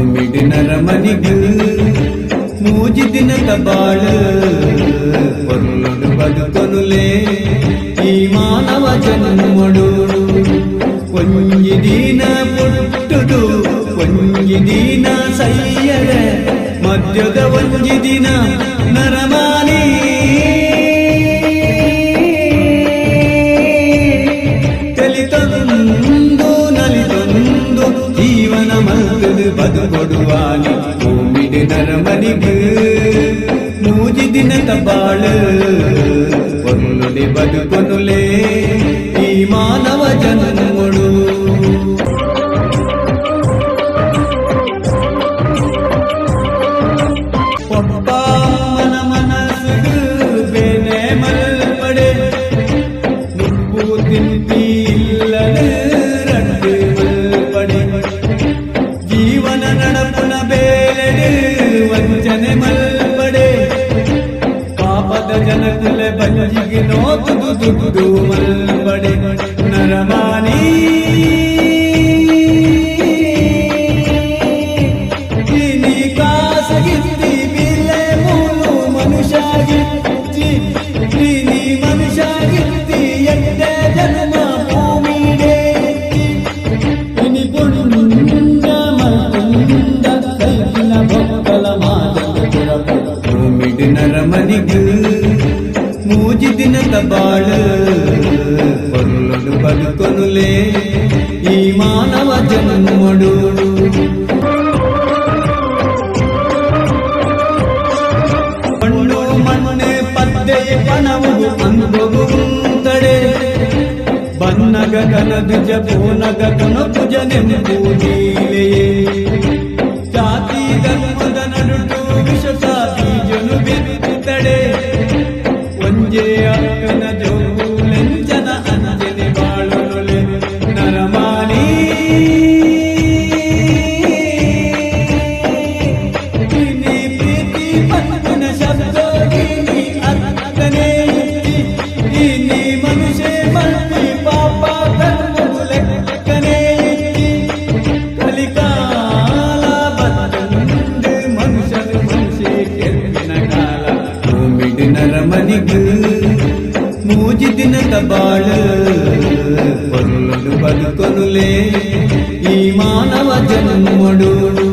பூமிடு நரமணிகள் மூஜி தினத பாழ பொருளொடு பதுக்கொனுலே ಈ ಮಾನವ ಜನ್ಮಡು ಒಂಜಿ ದೀನ ಪುಟ್ಟುದು, ಒಂಜಿ ದಿನ ಸೈಯಡ ಮಧ್ಯದ ಒಂಜಿ ದಿನ ನರಮಾನಿ ಕಲಿತನು ಬದು ಕೊಡುವಾನೆ ಭೂಮಿಗೆ ನರಮನಿಗೆ ಮೂಜಿ ದಿನ ತಬಾಳು ಬದು ಬಂಜಿಗೆ ನೋತುದು ದುಡ್ಡು ಮಲ್ಪಡೆ ನರಮಾನಿ నీ ದಿನದ ಬಾಳು ಪೊರುಳನು ಬದುಕೊನುಲೇ ಈ ಮಾನವ ಜನ್ಮಡು ಪಣ್ಣು ಮಣ್ಣೆ ಪತ್ತೆ ಪಣವು ಅನುಭವು ತಡೆ ಬನ್ನಗ ಕನದುಜ ಪೂನಗ ಕನಪುಜ ನೆನಪೂಜಿಲೆಯೇ ಜಾತಿ ಧರ್ಮದ ನಡುಟು ವಿಷ ಸಾತಿ ಜನು ಬಿತ್ತಡೆ ಅಂಜನೆ ಅಕ್ಕನ ಜೋಗು ಲೆಂಚನ ಅಂಜನೆ ಬಾಳುಲೆ ನರಮಾಲಿ ಪ್ರೀತಿ ಪಂಪನ ಶಬ್ದ ಅಕ್ಕನೆ ನೀ ಮನುಷ್ಯ ಮನವಿ ಪಾಪ ಕರ್ಮವು ಲೆಕ್ಕನೆ ಕಲಿಕಾಲ ಬಂದು ಮನುಷ್ಯನು ಮನುಷ್ಯ ಕೆರವಿನ ಕಾಲ ಕೋವಿಡ್ ನರಮನಿಗೂ కెరిగిన కాల భూమిడి నరమనిగు మూజి దినత